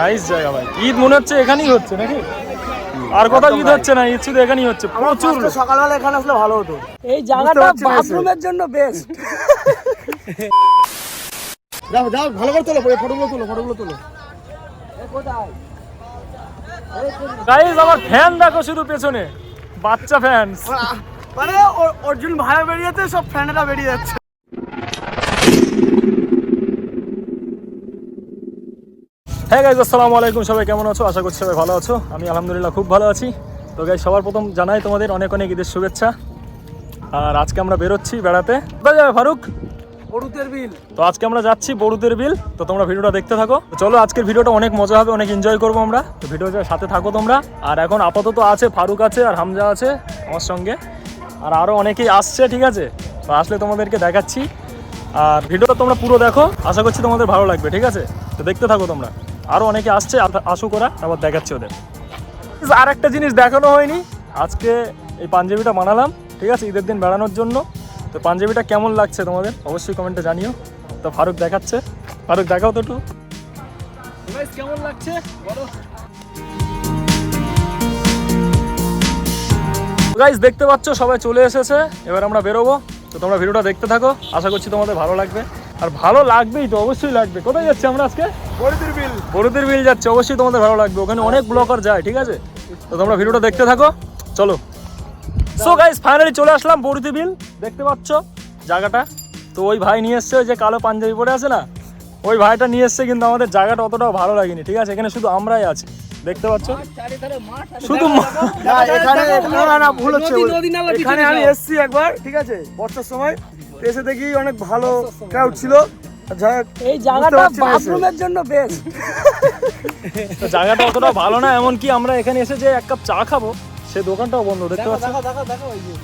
Nice জায়গা ভাই। ঈদ মনে হচ্ছে এখানেই হচ্ছে নাকি? আর কোথাও ঈদ হচ্ছে না ঈদ শুধু এখানেই হচ্ছে। প্রচুর। সকালবেলা এখানে আসলে ভালো হতো। এই জায়গাটা। বাথরুমের জন্য বেস্ট যাও যাও ভালো করে তোলো ফটোগুলো তোলো ফটোগুলো তোলো। গাইজ আমার ফ্যান দেখো শুধু পেছনে। বাচ্চা ফ্যান মানে অর্জুন ভাড়া বেরিয়েছে সব ফ্যানেরা বেরিয়ে যাচ্ছে। হ্যাঁ গাইজ আসসালামু আলাইকুম সবাই কেমন আছো? আশা করছি সবাই ভালো আছো। আমি আলহামদুলিল্লাহ খুব ভালো আছি। তো গাইজ সবার প্রথম জানাই তোমাদের অনেক অনেক ঈদের শুভেচ্ছা। আর আজকে আমরা বেরোচ্ছি বেড়াতে। কোথায় যাবে ফারুক? বড়ুদের বিল। তো আজকে আমরা যাচ্ছি বড়ুদের বিল। তো তোমরা ভিডিওটা দেখতে থাকো। তো চলো আজকের ভিডিওটা অনেক মজা হবে অনেক এনজয় করব আমরা। তো ভিডিওটার সাথে থাকো তোমরা। আর এখন আপাতত আছে ফারুক আছে আর হামজা আছে আমার সঙ্গে। আর আরও অনেকেই আসছে ঠিক আছে? তো আসলে তোমাদেরকে দেখাচ্ছি। আর ভিডিওটা তোমরা পুরো দেখো। আশা করছি তোমাদের ভালো লাগবে ঠিক আছে? তো দেখতে থাকো তোমরা। আরও অনেকে আসছে আসুক ওরা তারপর দেখাচ্ছি ওদের। আর একটা জিনিস দেখানো হয়নি। আজকে এই পাঞ্জাবিটা বানালাম ঠিক আছে? ঈদের দিন বেড়ানোর জন্য। তো পাঞ্জাবিটা কেমন লাগছে তোমাদের? অবশ্যই কমেন্টে জানিও। তো ফারুক দেখাচ্ছে। ফারুক দেখাও তো একটু। কেমন লাগছে? বলো। গাইজ দেখতে পাচ্ছ সবাই চলে এসেছে। এবার আমরা বেরোবো। তো তোমরা ভিডিওটা দেখতে থাকো। আশা করছি তোমাদের ভালো লাগবে। আর ভালো লাগবেই তো অবশ্যই লাগবে। কোথায় যাচ্ছি আমরা আজকে? বড়ুতের বিল। বড়দের বিল যাচ্ছে অবশ্যই তোমাদের ভালো লাগবে। ওখানে অনেক ব্লকার যায় ঠিক আছে? তো তোমরা ভিডিওটা দেখতে থাকো। চলো। সো গাইস ফাইনালি চলে আসলাম বড়ুতি বিল। দেখতে পাচ্ছ জায়গাটা? তো ওই ভাই নিয়ে এসছে ওই যে কালো পাঞ্জাবি পরে আছে না? ওই ভাইটা নিয়ে এসছে কিন্তু আমাদের জায়গাটা অতটাও ভালো লাগেনি ঠিক আছে? এখানে শুধু আমরাই আছি দেখতে পাচ্ছ? চারিধারে মাঠ আছে। শুধু এখানে না না, না ভুল হচ্ছে এখানে আমি। এসছি একবার ঠিক আছে? বর্ষার সময়। এসে দেখি অনেক ভালো ক্রাউড ছিল। এই জায়গাটা। বাথরুমের জন্য বেস্ট জায়গাটা অতটাও ভালো না এমনকি আমরা এখানে এসে যে এক কাপ চা খাব সে দোকানটাও বন্ধ দেখতে পাচ্ছ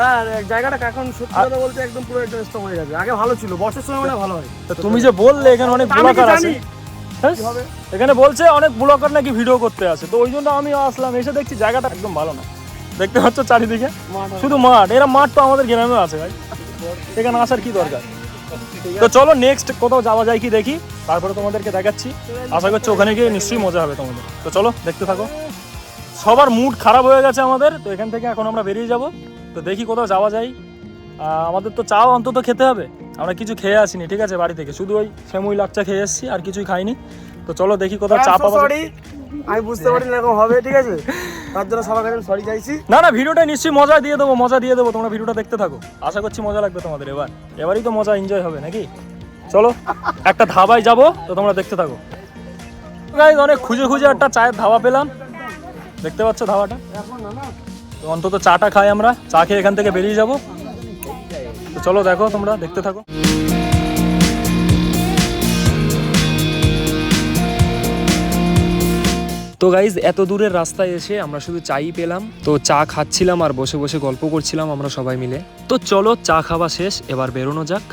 না জায়গাটা এখন সত্যি কথা বলতে একদম পুরো স্টপ হয়ে গেছে। আগে ভালো ছিল বর্ষার সময় মানে ভালো হয়। তো তুমি যে বললে এখানে অনেক ব্লকার আছে? হ্যাঁ? এখানে বলছে অনেক ব্লকার নাকি ভিডিও করতে আসে তো ওই জন্য আমি আসলাম এসে দেখছি জায়গাটা একদম ভালো না। দেখতে পাচ্ছ চারিদিকে? শুধু মাঠ এরা মাঠ তো আমাদের গ্রামেও আছে ভাই। এখানে আসার কি দরকার? তো চলো নেক্সট কোথাও যাওয়া যায় কি দেখি, তারপরে তোমাদেরকে দেখাচ্ছি। আশা করছি ওখানে গিয়ে নিশ্চয়ই মজা হবে তোমাদের। তো চলো, দেখতে থাকো। সবার মুড খারাপ হয়ে গেছে আমাদের, তো এখান থেকে এখন আমরা বেরিয়ে যাব। তো দেখি কোথাও যাওয়া যায়। আমাদের তো চাও অন্তত খেতে হবে। আমরা কিছু খেয়ে আসিনি ঠিক আছে বাড়ি থেকে। শুধু ওই সেমুই লাচ্চা খেয়ে এসেছি আর কিছুই খাইনি। তো চলো দেখি কোথাও চা যায়। আমি বুঝতে পারিনি এরকম হবে ঠিক আছে? তার জন্য সবার কাছে সরি চাইছি। না না ভিডিওটা নিশ্চয়ই মজা দিয়ে দেবো মজা দিয়ে দেবো তোমরা ভিডিওটা দেখতে থাকো। আশা করছি মজা লাগবে তোমাদের এবার। এবারই তো মজা এনজয় হবে নাকি? চলো একটা ধাবায় যাব তো তোমরা দেখতে থাকো। Guys, অনেক খুঁজে খুঁজে একটা চায়ের ধাবা পেলাম। দেখতে পাচ্ছ ধাবাটা? তো অন্তত চাটা খাই আমরা। চা খেয়ে এখান থেকে বেরিয়ে যাব। তো চলো দেখো তোমরা, দেখতে থাকো। তো গাইজ এত দূরের রাস্তায় এসে আমরা শুধু চাই পেলাম। তো চা খাচ্ছিলাম আর বসে বসে গল্প করছিলাম আমরা সবাই মিলে। তো চলো চা খাওয়া শেষ, এবার বেরোনো যাক।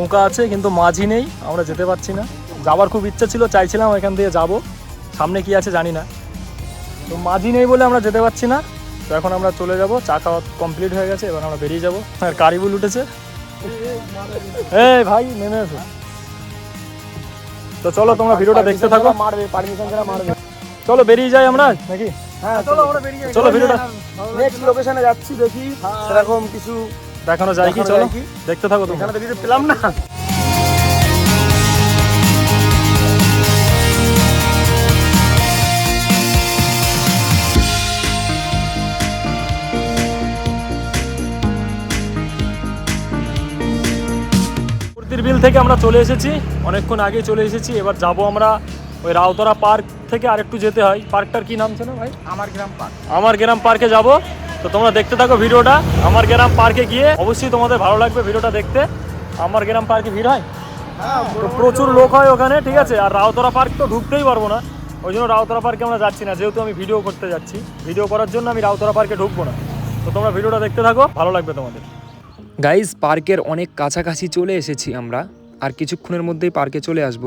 নৌকা আছে কিন্তু মাঝি নেই আমরা যেতে পারছি না। যাওয়ার খুব ইচ্ছা ছিল চাইছিলাম এখান দিয়ে যাব। সামনে কি আছে জানি না। তো মাঝি নেই বলে আমরা যেতে পারছি না। তো এখন আমরা চলে যাব চা খাওয়া কমপ্লিট হয়ে গেছে এবার আমরা বেরিয়ে যাব। আর কারিবুল উঠেছে। এই ভাই নেমে এসো। তো চলো তোমরা ভিডিওটা দেখতে থাকো। মারবে পারমিশন ছাড়া মারবে চলো বেরিয়ে যাই আমরা নাকি? হ্যাঁ চলো আমরা বেরিয়ে যাই। চলো ভিডিওটা নেক্সট লোকেশনে যাচ্ছি দেখি। সেরকম কিছু দেখানো যায় কি? চলো? দেখতে থাকো তোমরা। এখানে তো কিছু পেলাম না। বিল থেকে আমরা চলে এসেছি। অনেকক্ষণ আগে চলে এসেছি। এবার যাব আমরা ওই রাউতরা পার্ক থেকে আরেকটু যেতে হয়। পার্কটার কি নাম ছিল ভাই? আমার গ্রাম পার্ক। আমার গ্রাম পার্কে যাব। তো তোমরা দেখতে থাকো ভিডিওটা, আমার গ্রাম পার্কে গিয়ে। অবশ্যই তোমাদের ভালো লাগবে ভিডিওটা দেখতে। আমার গ্রাম পার্কে ভিড় হয়? প্রচুর লোক হয় ওখানে, ঠিক আছে? আর রাউতরা পার্ক তো ঢুকতেই পারব না। ওই জন্য রাউতরা পার্কে আমরা যাচ্ছি না, যেহেতু আমি ভিডিও করতে যাচ্ছি। ভিডিও করার জন্য আমি রাউতরা পার্কে ঢুকবো না। তো তোমরা ভিডিওটা দেখতে থাকো, ভালো লাগবে তোমাদের। গাইজ পার্কের অনেক কাছাকাছি চলে এসেছি আমরা। আর কিছুক্ষণের মধ্যেই পার্কে চলে আসব।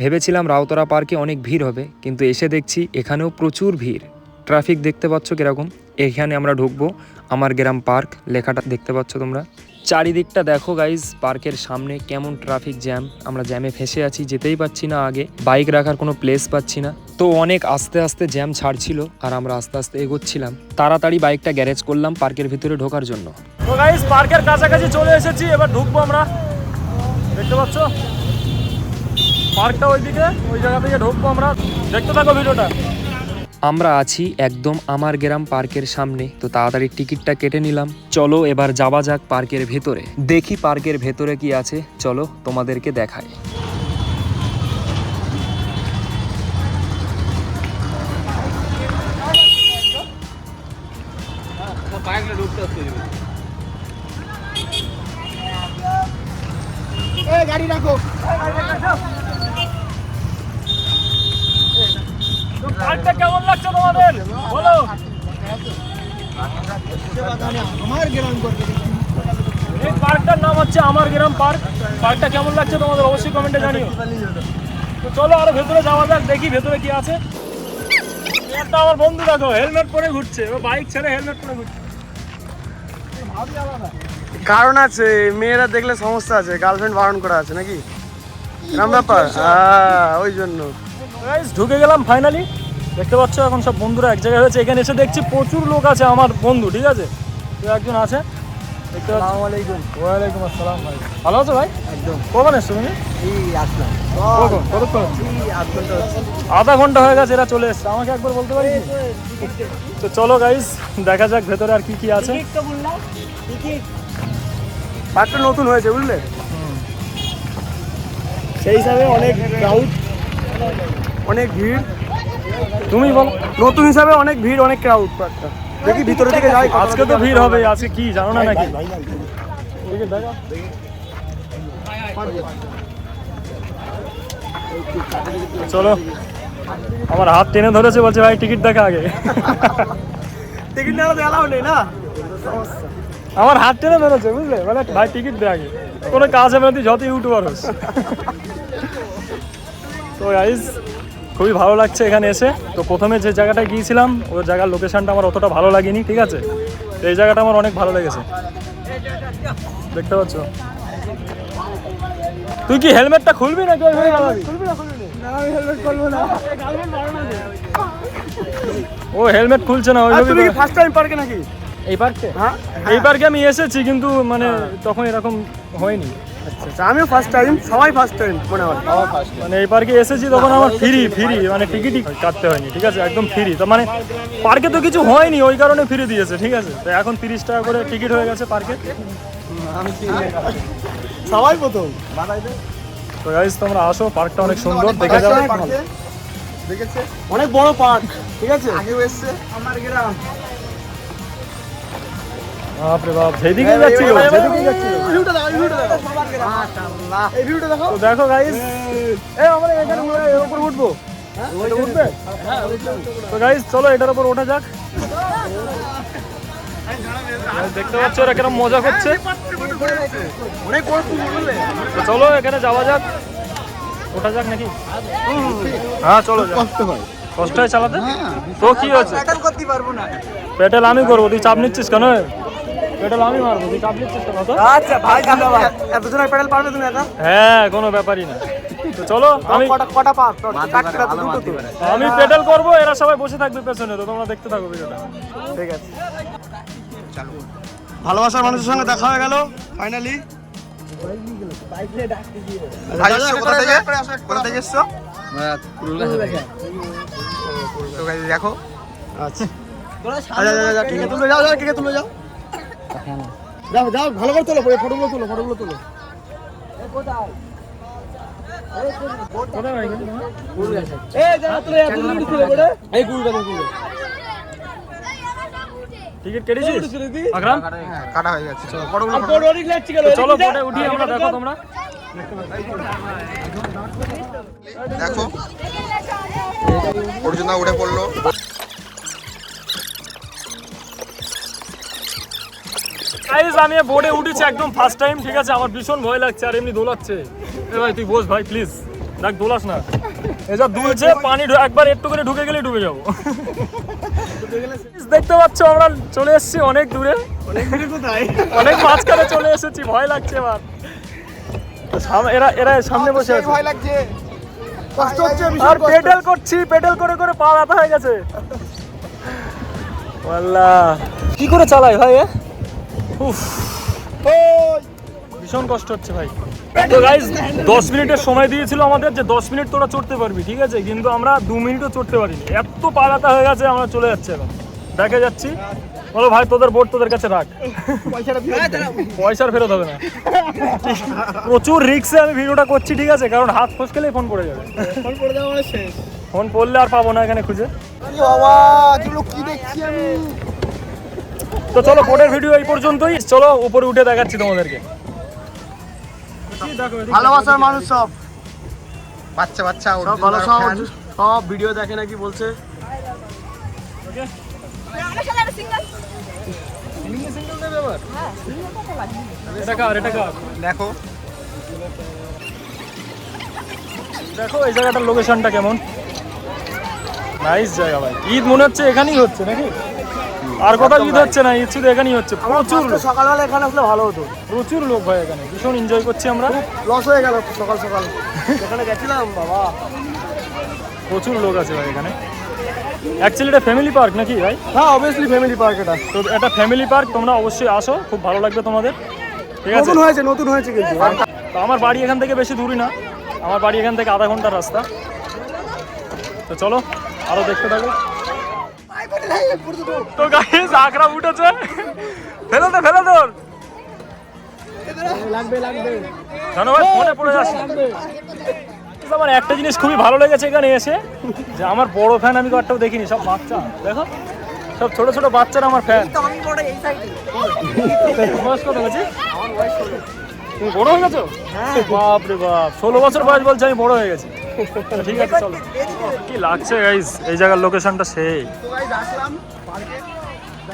ভেবেছিলাম রাউতরা পার্কে অনেক ভিড় হবে, কিন্তু এসে দেখছি এখানেও প্রচুর ভিড়। ট্রাফিক দেখতে পাচ্ছ কীরকম? এখানে আমরা ঢুকবো। আমার গ্রাম পার্ক, লেখাটা দেখতে পাচ্ছ তোমরা। চারিদিকটা দেখো গাইজ পার্কের সামনে কেমন ট্রাফিক জ্যাম আমরা জ্যামে ফেসে আছি, যেতেই পাচ্ছি না আগে। বাইক রাখার কোনো প্লেস পাচ্ছি না। তো অনেক আস্তে আস্তে জ্যাম ছাড়ছিল আর আমরা আস্তে আস্তে এগোচ্ছিলাম। তাড়াতাড়ি বাইকটা গ্যারেজ করলাম পার্কের ভিতরে ঢোকার জন্য। তো পার্কের কাছাকাছি চলে এসেছি, এবার ঢুকবো আমরা। দেখতে পাচ্ছ? পার্কটা ওইদিকে, ওই জায়গা থেকে ঢুকবো আমরা। দেখতে থাকো ভিডিওটা। আমরা আছি একদম আমার গ্রাম পার্কের সামনে, তো তাড়াতাড়ি টিকিটটা কেটে নিলাম। চলো এবার যাওয়া যাক পার্কের ভেতরে। দেখি পার্কের ভেতরে কি আছে, চলো তোমাদেরকে দেখাই। আমার গ্রাম পার্ক। পার্কটা কেমন লাগছে তোমাদের অবশ্যই কমেন্টে জানিও। তো চলো আরও ভেতরে যাওয়া যাক দেখি ভেতরে কি আছে। একটা আমার বন্ধু দেখো হেলমেট পরে ঘুরছে। ও বাইক ছেড়ে হেলমেট পরে ঘুরছে। কারণ আছে মেয়েরা দেখলে সমস্যা আছে গার্লফ্রেন্ড বারণ করা আছে নাকি? এরকম ব্যাপার? হ্যাঁ ওই জন্য। ঢুকে গেলাম ফাইনালি দেখতে পাচ্ছ এখন সব বন্ধুরা এক জায়গায় হয়েছে। এখানে এসে দেখছি প্রচুর লোক আছে আমার বন্ধু ঠিক আছে? তো একজন আছে। ওয়ালাইকুম আসসালাম ভাই। ভালো আছো ভাই? একদম। কখন এসছো তুমি? কখন? কতক্ষণ? আধা ঘণ্টা হয়ে গেছে এরা চলে এসছে। আমাকে একবার বলতে পারি তো চলো গাইস দেখা যাক ভেতরে আর কি কি আছে। পার্কটা নতুন হয়েছে বুঝলে? সেই হিসাবে অনেক ক্রাউড অনেক ভিড়। তুমি বলো। নতুন হিসাবে অনেক ভিড় অনেক ক্রাউড পার্কটা দেখি ভিতরে দিকে যাই আজকে তো ভিড় হবে আজকে কি জানো না নাকি? চলো। আমার হাত টেনে ধরেছে বলছে ভাই টিকিট দেখা আগে। টিকিট তো এলাও নেই না? আমার হাত টেনে ধরেছে বুঝলে? মানে ভাই টিকিট দে আগে। কোনো কাজ হবে না তুই যত ইউটিউবার হোস। তো গাইজ খুবই ভালো লাগছে এখানে এসে। তো প্রথমে যে জায়গাটায় গিয়েছিলাম ওই জায়গার লোকেশনটা আমার অতটা ভালো লাগেনি ঠিক আছে? তো এই জায়গাটা আমার অনেক ভালো লেগেছে। দেখতে পাচ্ছ? তুই কি হেলমেটটা খুলবি নাকি ও হেলমেট খুলছে না তুমি কি ফার্স্ট টাইম পার্কে নাকি? এই পার্কে হ্যাঁ এই পার্কে আমি এসেছি কিন্তু মানে তখন এরকম হয়নি। আচ্ছা আমিও ফার্স্ট টাইম সবাই ফার্স্ট টাইম মনে হয়। মানে এই পার্কে এসেছি তখন আমার ফ্রি ফ্রি মানে টিকিটই কাটতে হয়নি ঠিক আছে? একদম ফ্রি তো মানে পার্কে তো কিছু হয়নি ওই কারণে ফ্রি দিয়েছে ঠিক আছে? তো এখন তিরিশ টাকা করে টিকিট হয়ে গেছে পার্কে সবাই প্রথম। তো গাইজ তোমরা আসো পার্কটা অনেক সুন্দর দেখে যাও। অনেক বড় পার্ক ঠিক আছে? এসছে। আমার গ্রাম। বাপরে বাপ যেদিকে যাচ্ছি ও, যেদিকে মাশাআল্লাহ। এই ভিউটা দেখো তো দেখো গাইজ এই আমরা এখানে উঠে এর উপর উঠবো। এটা উঠবে? তো গাইজ চলো এটার উপর ওঠা যাক। দেখতে পাচ্ছ ওরা কিরম মজা করছে? চলো এখানে যাওয়া যাক। ওঠা যাক নাকি? হ্যাঁ চলো। কষ্ট হয়। কষ্ট হয় চালাতে? তো কি না। পেটেল আমি করব তুই চাপ নিচ্ছিস কেন? আমি মারবো তুই কেন? আচ্ছা ভাই ধন্যবাদ। এত জনের প্যাডেল পারবে তুমি একা? হ্যাঁ কোনো ব্যাপারই না। তো চলো আমি কটা কটা পার? চারটে দুটো তো। আমি পেডেল করব এরা সবাই বসে থাকবে পেছনে তো তোমরা দেখতে থাকো ভিডিওটা। ঠিক আছে। ভালোবাসার মানুষের সঙ্গে দেখা হয়ে গেল ফাইনালি কোথা থেকে? কোথা থেকে এসছো? তো গাইস দেখো। আচ্ছা। আচ্ছা আচ্ছা, আচ্ছা ঠিক আছে তুলে যাও যাও ঠিক আছে তুলে যাও। যাও যাও ভালো করে তোলো ফটোগুলো তোলো ফটোগুলো টিকিট কেটেছিস? আকরাম? কাটা হয়ে গেছে। ফটোগুলো চলো বোটে উঠি আমরা দেখো তোমরা। দেখো। অর্জুন উঠে পড়ল। গাইজ আমি বোর্ডে উঠেছি একদম ফার্স্ট টাইম ঠিক আছে? আমার ভীষণ ভয় লাগছে আর এমনি দোলাচ্ছে। এ ভাই তুই বস ভাই প্লিজ দেখ দোলাস না। এ যা দুলছে পানি একবার একটু করে ঢুকে গেলে ডুবে যাব। দেখতে পাচ্ছ আমরা চলে এসেছি অনেক দূরে। কোথায়? অনেক মাঝখানে চলে এসেছি ভয় লাগছে এবার সাম- এরা এরা সামনে বসে আছে। ভয় লাগছে। কষ্ট হচ্ছে আর পেডেল করছি পেডেল করে করে পা ব্যথা হয়ে গেছে। কি করে চালাই ভাই ভীষণ কষ্ট হচ্ছে ভাই। তো গাইজ দশ মিনিটের সময় দিয়েছিল আমাদের যে দশ মিনিট তোরা চড়তে পারবি ঠিক আছে? কিন্তু আমরা দু মিনিটও চড়তে পারিনি। এত পা ব্যথা হয়ে গেছে আমরা চলে যাচ্ছি এখন। দেখে যাচ্ছি। বলো ভাই তোদের বোর্ড তোদের কাছে রাখ। পয়সার ফেরত হবে না। প্রচুর রিক্সে আমি ভিডিওটা করছি ঠিক আছে? কারণ হাত ফসকেলেই ফোন পড়ে যাবে। ফোন করে দেওয়া মানে শেষ। ফোন পড়লে আর পাবো না এখানে খুঁজে। বাবা কি দেখছি আমি? তো চলো বোর্ডের ভিডিও এই পর্যন্তই। চলো উপরে উঠে দেখাচ্ছি তোমাদেরকে। ভালোবাসার মানুষ সব। বাচ্চা বাচ্চা সব ভালো সব সব ভিডিও দেখে নাকি বলছে। দেখো। দেখো এই জায়গাটার লোকেশনটা কেমন? নাইস জায়গা ভাই। ঈদ মনে হচ্ছে এখানেই হচ্ছে নাকি? আর কোথাও ঈদ হচ্ছে না ঈদ শুধু এখানেই হচ্ছে। প্রচুর সকালবেলা এখানে আসলে ভালো হতো। প্রচুর লোক ভাই এখানে ভীষণ এনজয় করছি আমরা। লস হয়ে গেল সকাল সকাল। এখানে গেছিলাম বাবা। প্রচুর লোক আছে ভাই এখানে। অ্যাকচুয়ালি এটা ফ্যামিলি পার্ক নাকি ভাই? হ্যাঁ অবভিয়াসলি ফ্যামিলি পার্ক এটা। তো এটা ফ্যামিলি পার্ক তোমরা অবশ্যই আসো খুব ভালো লাগবে তোমাদের। ঠিক আছে? নতুন হয়েছে নতুন হয়েছে কিন্তু। তো আমার বাড়ি এখান থেকে বেশি দূরই না। আমার বাড়ি এখান থেকে আধা ঘণ্টার রাস্তা। তো চলো আরও দেখতে থাকো। তো গাইস আকরা উঠেছে। ফেলে দে, ফেলে যাচ্ছে। আমার একটা জিনিস খুবই ভালো লেগেছে এখানে এসে, যে আমার বড় ফ্যান আমি কয়েকটাও দেখিনি, সব বাচ্চা। দেখো, সব ছোট ছোট বাচ্চারা আমার ফ্যান বড় হয়ে গেছো? বাপ রে বাপ, ষোলো বছর বয়স বলছে আমি বড় হয়ে গেছি। ঠিক আছে চলো। কি লাগছে গাইস এই জায়গার লোকেশনটা সেই।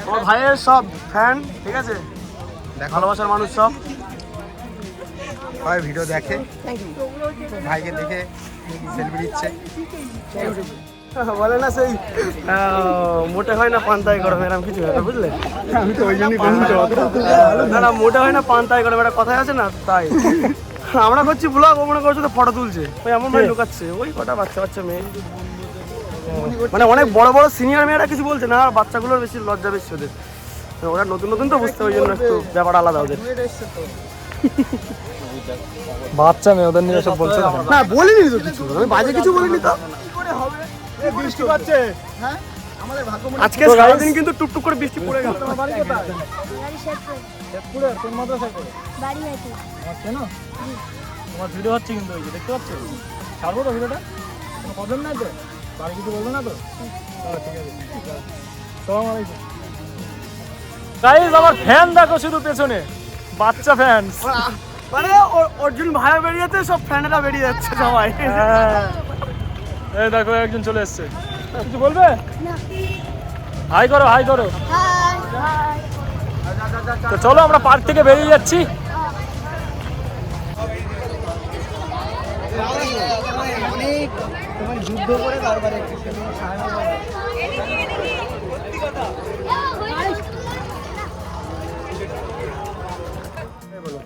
আমার ভাইয়ের সব ফ্যান ঠিক আছে? দেখো ভালোবাসার মানুষ সব। ভাই ভিডিও দেখে। ভাইকে দেখে সেলফি দিচ্ছে। বলে না সেই মোটে হয় না পান্তায় গরম এরকম কিছু হবে বুঝলে? আমি তো ওই জন্যই না না মোটে হয় না পান্তায় গরম একটা কথাই আছে না তাই। আমরা করছি ব্লগ ও মনে করছে তো ফটো তুলছে। ওই এমন ভাই লুকাচ্ছে। ওই কটা বাচ্চা বাচ্চা মেয়ে। মানে অনেক বড় বড় সিনিয়র মেয়েরা কিছু বলছে না আর বাচ্চাগুলোর বেশি লজ্জা বেশি ওদের। ওরা নতুন নতুন তো বুঝতে ওই জন্য একটু ব্যাপার আলাদা ওদের। বাচ্চা মেয়ে ওদের নিয়ে সব বলছে না না বলিনি তো কিছু। আমি বাজে কিছু বলিনি তো। কি করে হবে? বৃষ্টি পাচ্ছে আজকে সারাদিন কিন্তু টুকটুক করে বৃষ্টি পড়ে গেল। বাড়ি আছে। তোমার ভিডিও হচ্ছে কিন্তু ওই যে দেখতে পাচ্ছ? ছাড়বো তো ভিডিওটা? কোনো প্রবলেম নাই তো? বাড়ি কিছু বলবে না তো? ঠিক আছে সালাম আলাইকুম। গাইস আমার ফ্যান দেখো শুধু পেছনে। বাচ্চা ফ্যান মানে অর্জুন বেরিয়েছে সব ফ্যানেরা বেরিয়ে যাচ্ছে সবাই। হ্যাঁ। এই দেখো একজন চলে এসছে। কিছু বলবে? হাই করো হাই করো। তো চলো আমরা পার্ক থেকে বেরিয়ে যাচ্ছি।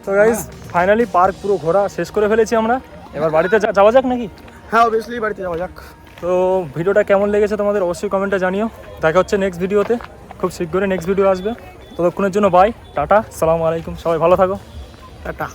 তো গাইজ ফাইনালি পার্ক পুরো ঘোরা শেষ করে ফেলেছি আমরা। এবার বাড়িতে যা- যাওয়া যাক নাকি? হ্যাঁ অবভিয়াসলি বাড়িতে যাওয়া যাক। তো ভিডিওটা কেমন লেগেছে তোমাদের অবশ্যই কমেন্টটা জানিও। দেখা হচ্ছে নেক্সট ভিডিওতে খুব শীঘ্রই নেক্সট ভিডিও আসবে। ততক্ষণের জন্য বাই টাটা, সালামু আলাইকুম, সবাই ভালো থাকো। টাটা।